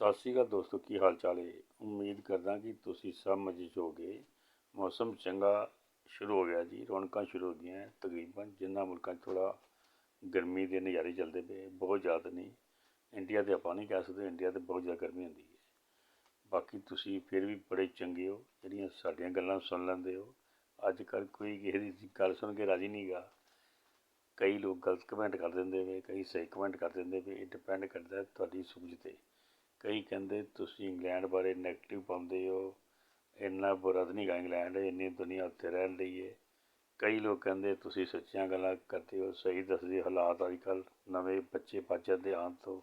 ਸਤਿ ਸ਼੍ਰੀ ਅਕਾਲ ਦੋਸਤੋ, ਕੀ ਹਾਲ ਚਾਲ ਹੈ ਉਮੀਦ ਕਰਦਾ ਕਿ ਤੁਸੀਂ ਸਭ ਮਜ਼ੇ 'ਚ ਹੋਗੇ। ਮੌਸਮ ਚੰਗਾ ਸ਼ੁਰੂ ਹੋ ਗਿਆ ਜੀ, ਰੌਣਕਾਂ ਸ਼ੁਰੂ ਹੋ ਗਈਆਂ, ਤਕਰੀਬਨ ਜਿੰਨਾ ਮੁਲਕਾਂ 'ਚ ਥੋੜਾ ਗਰਮੀ ਦੇ ਨਜ਼ਾਰੇ ਚੱਲਦੇ ਪਏ, ਬਹੁਤ ਜ਼ਿਆਦਾ ਨਹੀਂ। ਇੰਡੀਆ ਤੇ ਆਪਾਂ ਨਹੀਂ ਕਹਿ ਸਕਦੇ, ਇੰਡੀਆ ਤੇ ਬਹੁਤ ਜ਼ਿਆਦਾ ਗਰਮੀ ਹੁੰਦੀ ਹੈ। ਬਾਕੀ ਤੁਸੀਂ ਫਿਰ ਵੀ ਬੜੇ ਚੰਗੇ ਹੋ, ਜਿਹੜੀਆਂ ਸਾਡੀਆਂ ਗੱਲਾਂ ਸੁਣ ਲੈਂਦੇ ਹੋ। ਅੱਜ ਕੱਲ੍ਹ ਕੋਈ ਕਿਸੇ ਦੀ ਗੱਲ ਸੁਣ ਕੇ ਰਾਜੀ ਨਹੀਂਗਾ ਕਈ ਲੋਕ ਗਲਤ ਕਮੈਂਟ ਕਰ ਦਿੰਦੇ ਵੇ, ਕਈ ਸਹੀ ਕਮੈਂਟ ਕਰ ਦਿੰਦੇ ਵੇ, ਇਹ ਡਿਪੈਂਡ ਕਰਦਾ ਤੁਹਾਡੀ ਸੂਝ ਤੇ। ਕਈ ਕਹਿੰਦੇ ਤੁਸੀਂ ਇੰਗਲੈਂਡ ਬਾਰੇ ਨੈਗੇਟਿਵ ਪਾਉਂਦੇ ਹੋ ਇੰਨਾ ਬੁਰਾ ਤਾਂ ਨਹੀਂ ਗਾ ਇੰਗਲੈਂਡ ਇੰਨੀ ਦੁਨੀਆ ਉੱਥੇ ਰਹਿ ਰਹੀ ਹੈ। ਕਈ ਲੋਕ ਕਹਿੰਦੇ ਤੁਸੀਂ ਸੱਚੀਆਂ ਗੱਲਾਂ ਕਰਦੇ ਹੋ ਸਹੀ ਦੱਸਦੇ ਹਾਲਾਤ ਅੱਜ ਕੱਲ੍ਹ ਨਵੇਂ ਬੱਚੇ ਪਾਚਰ ਦੇ ਆਉਣ ਤੋਂ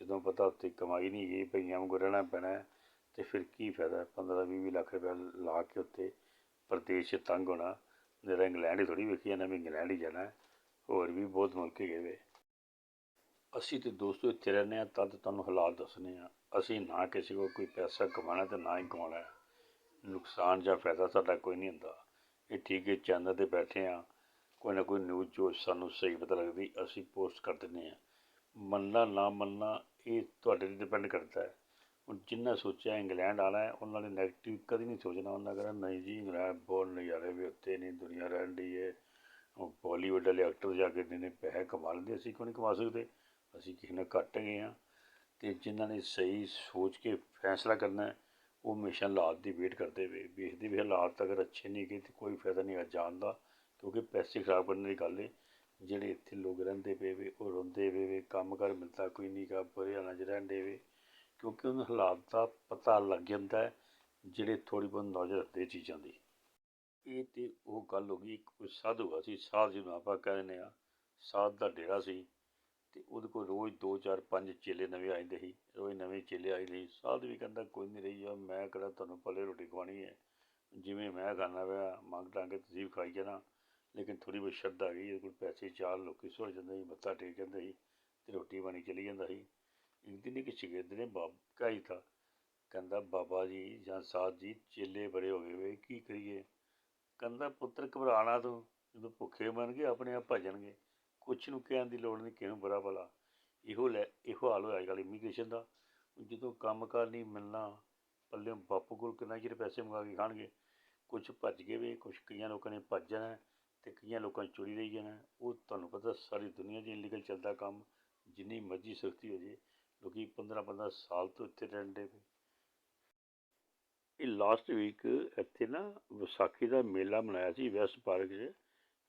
ਜਦੋਂ ਪਤਾ ਉੱਥੇ ਕਮਾਈ ਨਹੀਂ ਗਈ ਭਈਆਂ ਨੂੰ ਰਹਿਣਾ ਪੈਣਾ ਹੈ, ਤੇ ਫਿਰ ਕੀ ਫਾਇਦਾ? 15 20 ਲੱਖ ਰੁਪਏ ਲਾ ਕੇ ਉੱਤੇ ਪ੍ਰਦੇਸ਼ 'ਚ ਤੰਗ ਹੋਣਾ ਮੇਰਾ ਇੰਗਲੈਂਡ ਹੀ ਥੋੜੀ ਵੇਖੀ ਜਾਣਾ ਵੀ ਇੰਗਲੈਂਡ ਹੀ ਜਾਣਾ ਹੋਰ ਵੀ ਬਹੁਤ ਮੁਲਕ ਗਏ ਵੇ। ਅਸੀਂ ਤੇ ਦੋਸਤੋ ਇੱਥੇ ਰਹਿੰਦੇ ਹਾਂ, ਤਦ ਤੁਹਾਨੂੰ ਹਾਲਾਤ ਦੱਸਣੇ ਆ ਅਸੀਂ ਨਾ ਕਿਸੇ ਕੋਲ ਕੋਈ ਪੈਸਾ ਕਮਾਉਣਾ ਤੇ ਨਾ ਹੀ ਕਮਾਉਣਾ ਹੈ। ਨੁਕਸਾਨ ਜਾਂ ਫਾਇਦਾ ਸਾਡਾ ਕੋਈ ਨਹੀਂ ਹੁੰਦਾ। ਇਹ ਠੀਕ ਹੈ, ਚੈਨਲ ਤੇ ਬੈਠੇ ਆ ਕੋਈ ਨਾ ਕੋਈ ਨਿਊਜ਼ ਜੋ ਸਾਨੂੰ ਸਹੀ ਪਤਾ ਲੱਗਦੀ, ਅਸੀਂ ਪੋਸਟ ਕਰ ਦਿੰਦੇ ਆ ਮੰਨਣਾ, ਨਾ ਮੰਨਣਾ, ਇਹ ਤੁਹਾਡੇ ਤੇ ਡਿਪੈਂਡ ਕਰਦਾ ਹੈ। ਹੁਣ ਜਿੰਨਾ ਸੋਚਿਆ ਇੰਗਲੈਂਡ ਆਣਾ ਹੈ, ਉਹਨਾਂ ਨੇ ਨੈਗੇਟਿਵ ਕਦੀ ਨਹੀਂ ਸੋਚਣਾ। ਉਹਨਾਂ ਕਹਿੰਦਾ ਨਹੀਂ ਜੀ, ਇੰਗਲੈਂਡ ਬਹੁਤ ਨਜ਼ਾਰੇ ਵੀ ਉੱਤੇ ਨਹੀਂ ਦੁਨੀਆ ਰਹਿਣ ਦੀ ਹੈ। ਉਹ ਬਾਲੀਵੁੱਡ ਵਾਲੇ ਐਕਟਰ ਜਾ ਕੇ ਨੇ ਪੈਸੇ ਕਮਾ ਲੈਂਦੇ, ਅਸੀਂ ਕਿਉਂ ਨਹੀਂ ਕਮਾ ਸਕਦੇ? ਅਸੀਂ ਕਿਸੇ ਨਾਲ ਘੱਟ ਗਏ ਹਾਂ ਤੇ ਜਿਨ੍ਹਾਂ ਨੇ ਸਹੀ ਸੋਚ ਕੇ ਫੈਸਲਾ ਕਰਨਾ ਹੈ, ਉਹ ਹਮੇਸ਼ਾ ਹਾਲਾਤ ਦੀ ਵੇਟ ਕਰਦੇ ਵੇ ਵੇਖਦੇ ਵੀ ਹਾਲਾਤ ਅਗਰ ਅੱਛੇ ਨਹੀਂ ਗਏ ਤੇ ਕੋਈ ਫਾਇਦਾ ਨਹੀਂ ਆ ਜਾਣ ਦਾ, ਕਿਉਂਕਿ ਪੈਸੇ ਖਰਾਬ ਕਰਨ ਦੀ ਗੱਲ ਹੈ ਜਿਹੜੇ ਇੱਥੇ ਲੋਕ ਰਹਿੰਦੇ ਪਏ ਵੇ, ਉਹ ਰੋਂਦੇ ਪਏ ਵੇ, ਕੰਮ ਕਰ ਮਿਲਦਾ ਕੋਈ ਨਹੀਂ ਗਾ, ਬੁਰੇ ਹਾਲਾਂ 'ਚ ਰਹਿੰਦੇ ਵੇ, ਕਿਉਂਕਿ ਉਹਨਾਂ ਹਾਲਾਤ ਦਾ ਪਤਾ ਲੱਗ ਜਾਂਦਾ ਹੈ, ਜਿਹੜੇ ਥੋੜੀ ਬਹੁਤ ਨੌਲੇਜ ਰੱਖਦੇ ਚੀਜ਼ਾਂ ਦੀ। ਇਹ ਤੇ ਉਹ ਗੱਲ ਹੋ ਗਈ, ਇੱਕ ਕੋਈ ਸਾਧੂ ਸੀ, ਸਾਧ ਜਿਹਨੂੰ ਆਪਾਂ ਕਹਿ ਦਿੰਦੇ ਆ ਸਾਧ ਦਾ ਡੇਰਾ ਸੀ। ਤੇ ਉਹਦੇ ਕੋਲ ਰੋਜ਼ ਦੋ, ਚਾਰ, ਪੰਜ ਚੇਲੇ ਨਵੇਂ ਆ ਜਾਂਦੇ ਸੀ, ਰੋਜ਼ ਨਵੇਂ ਚੇਲੇ ਆਈ ਸੀ। ਸਾਧ ਵੀ ਕਹਿੰਦਾ, ਕੋਈ ਨਹੀਂ ਰਹੀ ਆ, ਮੈਂ ਕਿਹੜਾ ਤੁਹਾਨੂੰ ਪੱਲੇ ਰੋਟੀ ਖਵਾਉਣੀ ਹੈ। ਜਿਵੇਂ ਮੈਂ ਖਾਣਾ ਪਿਆ, ਮੰਗ ਟਾਂਗੇ ਤੁਸੀਂ ਵੀ ਖਾਈ ਜਾਣਾ। ਲੇਕਿਨ ਥੋੜੀ ਬਹੁਤ ਸ਼ਰਧਾ ਗਈ ਇਹਦੇ ਕੋਲ ਪੈਸੇ ਚਾਰ, ਲੋਕੀ ਸੁਣ ਜਾਂਦੇ ਸੀ, ਮੱਥਾ ਟੇਕ ਜਾਂਦੇ ਸੀ ਤੇ ਰੋਟੀ ਪਾਣੀ ਚਲੀ ਜਾਂਦਾ ਸੀ। ਇੱਕ ਦਿਨ ਇੱਕ ਸ਼ਗਿਰਦ ਨੇ, ਬਾਬਾ ਹੀ ਥਾ ਕਹਿੰਦਾ, ਬਾਬਾ ਜੀ ਜਾਂ ਸਾਧ ਜੀ, ਚੇਲੇ ਬੜੇ ਹੋ ਗਏ ਵੇ, ਕੀ ਕਰੀਏ? ਕਹਿੰਦਾ, ਪੁੱਤਰ ਘਬਰਾਣਾ ਤੂੰ, ਜਦੋਂ ਭੁੱਖੇ ਮਰ ਗਏ ਆਪਣੇ ਆਪ ਭਜਣਗੇ। ਕੁਛ ਨੂੰ ਕਹਿਣ ਦੀ ਲੋੜ ਨਹੀਂ ਕਿਹਨੂੰ ਬੁਰਾ ਭਲਾ। ਇਹੋ ਲੈ, ਇਹੋ ਹਾਲ ਹੋਇਆ ਅੱਜ ਕੱਲ੍ਹ ਇਮੀਗ੍ਰੇਸ਼ਨ ਦਾ। ਜਦੋਂ ਕੰਮਕਾਰ ਨਹੀਂ ਮਿਲਣਾ, ਪੱਲੇ ਬਾਪੂ ਕੋਲ ਕਿੰਨਾ ਚਿਰ ਪੈਸੇ ਮੰਗਾ ਕੇ ਖਾਣਗੇ? ਕੁਛ ਭੱਜ ਗਏ ਵੇ, ਕੁਛ ਕਈਆਂ ਲੋਕਾਂ ਨੇ ਭੱਜ ਜਾਣਾ ਤੇ ਕਈਆਂ ਲੋਕਾਂ ਨੇ ਚੋਰੀ ਰਹੀ ਜਾਣਾ ਉਹ ਤੁਹਾਨੂੰ ਪਤਾ ਸਾਰੀ ਦੁਨੀਆ 'ਚ ਇਲੀਗਲ ਚੱਲਦਾ ਕੰਮ, ਜਿੰਨੀ ਮਰਜ਼ੀ ਸਖਤੀ ਹੋ ਜੇ। ਲੋਕੀ 15 15 ਸਾਲ ਤੋਂ ਇੱਥੇ ਰਹਿੰਦੇ ਪਏ ਇਹ ਲਾਸਟ ਵੀਕ ਇੱਥੇ ਨਾ ਵਿਸਾਖੀ ਦਾ ਮੇਲਾ ਮਨਾਇਆ ਸੀ, ਵੈਸਟ ਪਾਰਕ 'ਚ।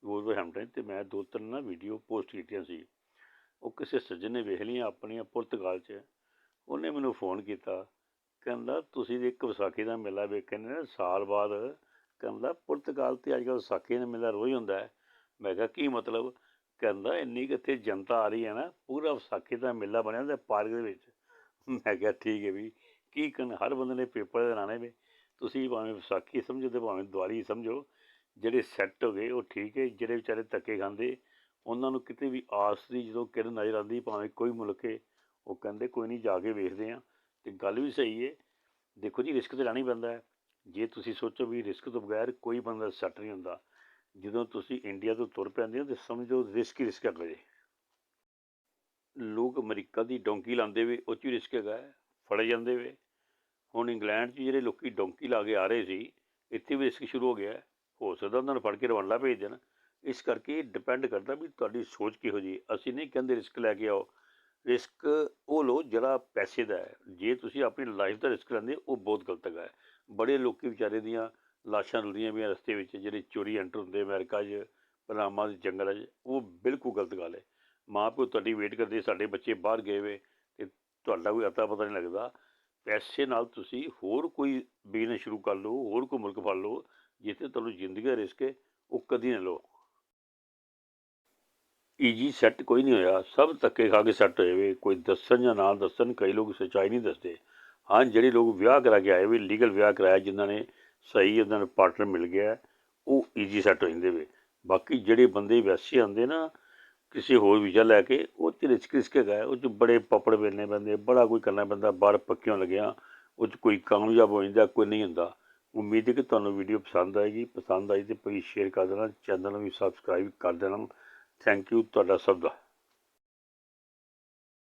ਵੋਲਵਰਹੈਂਪਟਨ ਤੇ ਮੈਂ ਦੋ ਤਿੰਨ ਨਾ ਵੀਡੀਓ ਪੋਸਟ ਕੀਤੀਆਂ ਸੀ। ਉਹ ਕਿਸੇ ਸੱਜਣ ਨੇ ਵੇਖ ਲਈਆਂ ਆਪਣੀਆਂ ਪੁਰਤਗਾਲ 'ਚ। ਉਹਨੇ ਮੈਨੂੰ ਫੋਨ ਕੀਤਾ। ਕਹਿੰਦਾ, ਤੁਸੀਂ ਇੱਕ ਵਿਸਾਖੀ ਦਾ ਮੇਲਾ ਵੇਖਣ ਨੇ ਸਾਲ ਬਾਅਦ। ਕਹਿੰਦਾ, ਪੁਰਤਗਾਲ ਤੇ ਅੱਜ ਕੱਲ੍ਹ ਵਿਸਾਖੀ ਦਾ ਮੇਲਾ ਰੋਜ਼ ਹੁੰਦਾ ਹੈ। ਮੈਂ ਕਿਹਾ, ਕੀ ਮਤਲਬ? ਕਹਿੰਦਾ, ਇੰਨੀ ਕਿੱਥੇ ਜਨਤਾ ਆ ਰਹੀ ਹੈ ਨਾ, ਪੂਰਾ ਵਿਸਾਖੀ ਦਾ ਮੇਲਾ ਬਣਿਆ ਹੁੰਦਾ ਪਾਰਕ ਦੇ ਵਿੱਚ। ਮੈਂ ਕਿਹਾ, ਠੀਕ ਹੈ ਵੀ, ਕੀ ਕਰਨ? ਹਰ ਬੰਦੇ ਨੇ ਪੇਪਰ ਦੇ ਲਾਣੇ ਵੇ ਤੁਸੀਂ ਭਾਵੇਂ ਵਿਸਾਖੀ ਸਮਝੋ ਤੇ ਭਾਵੇਂ ਦੀਵਾਲੀ ਸਮਝੋ। ਜਿਹੜੇ ਸੈੱਟ ਹੋ ਗਏ, ਉਹ ਠੀਕ ਹੈ, ਜਿਹੜੇ ਵਿਚਾਰੇ ਧੱਕੇ ਖਾਂਦੇ, ਉਹਨਾਂ ਨੂੰ ਕਿਤੇ ਵੀ ਆਸ ਦੀ ਜਦੋਂ ਕਿਰਨ ਨਜ਼ਰ ਆਉਂਦੀ, ਭਾਵੇਂ ਕੋਈ ਮੁਲਕ ਹੈ, ਉਹ ਕਹਿੰਦੇ ਕੋਈ ਨਹੀਂ, ਜਾ ਕੇ ਵੇਖਦੇ ਆ ਤੇ ਗੱਲ ਵੀ ਸਹੀ ਹੈ, ਦੇਖੋ ਜੀ, ਰਿਸਕ ਤੇ ਲੈਣਾ ਹੀ ਪੈਂਦਾ ਹੈ। ਜੇ ਤੁਸੀਂ ਸੋਚੋ ਵੀ ਰਿਸਕ ਤੋਂ ਬਗੈਰ ਕੋਈ ਬੰਦਾ ਸੈੱਟ ਨਹੀਂ ਹੁੰਦਾ, ਜਦੋਂ ਤੁਸੀਂ ਇੰਡੀਆ ਤੋਂ ਤੁਰ ਪੈਂਦੇ ਹੋ, ਤੇ ਸਮਝੋ ਰਿਸਕ ਹੀ ਰਿਸਕ ਹੈ ਲੋਕ ਅਮਰੀਕਾ ਦੀ ਡੋਂਕੀ ਲਾਉਂਦੇ ਵੇ, ਉਹ 'ਚ ਵੀ ਰਿਸਕ ਹੈਗਾ ਫੜੇ ਜਾਂਦੇ ਵੇ। ਹੁਣ ਇੰਗਲੈਂਡ 'ਚ ਜਿਹੜੇ ਲੋਕੀ ਡੋਂਕੀ ਲਾ ਕੇ ਆ ਰਹੇ ਸੀ, ਇੱਥੇ ਵੀ ਰਿਸਕ ਸ਼ੁਰੂ ਹੋ ਗਿਆ ਹੋ ਸਕਦਾ ਉਹਨਾਂ ਨੂੰ ਫੜ ਕੇ ਰਵਾਨਾ ਭੇਜ ਦੇਣ। ਇਸ ਕਰਕੇ ਡਿਪੈਂਡ ਕਰਦਾ ਵੀ ਤੁਹਾਡੀ ਸੋਚ ਕਿਹੋ ਜੀ ਅਸੀਂ ਨਹੀਂ ਕਹਿੰਦੇ ਰਿਸਕ ਲੈ ਕੇ ਆਓ। ਰਿਸਕ ਉਹ ਲਓ ਜਿਹੜਾ ਪੈਸੇ ਦਾ ਹੈ। ਜੇ ਤੁਸੀਂ ਆਪਣੀ ਲਾਈਫ ਦਾ ਰਿਸਕ ਲੈਂਦੇ ਉਹ ਬਹੁਤ ਗਲਤ ਹੈਗਾ ਹੈ। ਬੜੇ ਲੋਕੀ ਵਿਚਾਰੇ ਦੀਆਂ ਲਾਸ਼ਾਂ ਰੁਲਦੀਆਂ ਵੀ ਰਸਤੇ ਵਿੱਚ, ਜਿਹੜੇ ਚੋਰੀ ਐਂਟਰ ਹੁੰਦੇ ਅਮਰੀਕਾ 'ਚ ਪਨਾਮਾ ਦੇ ਜੰਗਲਾਂ 'ਚ, ਉਹ ਬਿਲਕੁਲ ਗਲਤ ਗੱਲ ਹੈ। ਮਾਂ ਪਿਓ ਤੁਹਾਡੀ ਵੇਟ ਕਰਦੇ, ਸਾਡੇ ਬੱਚੇ ਬਾਹਰ ਗਏ ਵੇ, ਤੇ ਤੁਹਾਡਾ ਕੋਈ ਅਤਾ ਪਤਾ ਨਹੀਂ ਲੱਗਦਾ। ਪੈਸੇ ਨਾਲ ਤੁਸੀਂ ਹੋਰ ਕੋਈ ਬਿਜ਼ਨਸ ਸ਼ੁਰੂ ਕਰ ਲਓ, ਹੋਰ ਕੋਈ ਮੁਲਕ ਫੜ ਲਓ। ਜਿੱਥੇ ਤੁਹਾਨੂੰ ਜ਼ਿੰਦਗੀ ਦਾ ਰਿਸਕ ਹੈ, ਉਹ ਕਦੀ ਨਾ ਲਓ। ਈਜੀ ਸੈੱਟ ਕੋਈ ਨਹੀਂ ਹੋਇਆ। ਸਭ ਧੱਕੇ ਖਾ ਕੇ ਸੈੱਟ ਹੋਏ ਵੇ। ਕੋਈ ਦੱਸਣ ਜਾਂ ਨਾ ਦੱਸਣ, ਕਈ ਲੋਕ ਸੱਚਾਈ ਨਹੀਂ ਦੱਸਦੇ। ਹਾਂ, ਜਿਹੜੇ ਲੋਕ ਵਿਆਹ ਕਰਾ ਕੇ ਆਏ ਵੇ ਲੀਗਲ ਵਿਆਹ ਕਰਾਇਆ, ਜਿਨ੍ਹਾਂ ਨੇ ਸਹੀ ਉਹਨਾਂ ਨੂੰ ਪਾਰਟਨਰ ਮਿਲ ਗਿਆ, ਉਹ ਈਜੀ ਸੈੱਟ ਹੋ ਜਾਂਦੇ ਵੇ। ਬਾਕੀ ਜਿਹੜੇ ਬੰਦੇ ਵੈਸੇ ਆਉਂਦੇ ਨਾ, ਕਿਸੇ ਹੋਰ ਵੀਜ਼ਾ ਲੈ ਕੇ, ਉਹ 'ਚ ਰਿਸਕ ਰਿਸਕ ਹੈਗਾ ਉਹ 'ਚ ਬੜੇ ਪਪੜ ਵੇਲਣੇ ਪੈਂਦੇ, ਬੜਾ ਕੋਈ ਕਰਨਾ ਪੈਂਦਾ, ਬਾਹਰ ਪੱਕਿਆਂ ਲੱਗਿਆ, ਉਹ 'ਚ ਕੋਈ ਕਾਮਯਾਬ ਹੋ ਜਾਂਦਾ, ਕੋਈ ਨਹੀਂ ਹੁੰਦਾ। ਉਮੀਦ ਹੈ ਕਿ ਤੁਹਾਨੂੰ ਵੀਡੀਓ ਪਸੰਦ ਆਏਗੀ। ਪਸੰਦ ਆਈ ਤੇ ਪਲੀਜ਼ ਸ਼ੇਅਰ ਕਰ ਦੇਣਾ। ਚੈਨਲ ਨੂੰ ਵੀ ਸਬਸਕ੍ਰਾਈਬ ਕਰ ਦੇਣਾ। ਥੈਂਕ ਯੂ ਤੁਹਾਡਾ ਸਭ ਦਾ।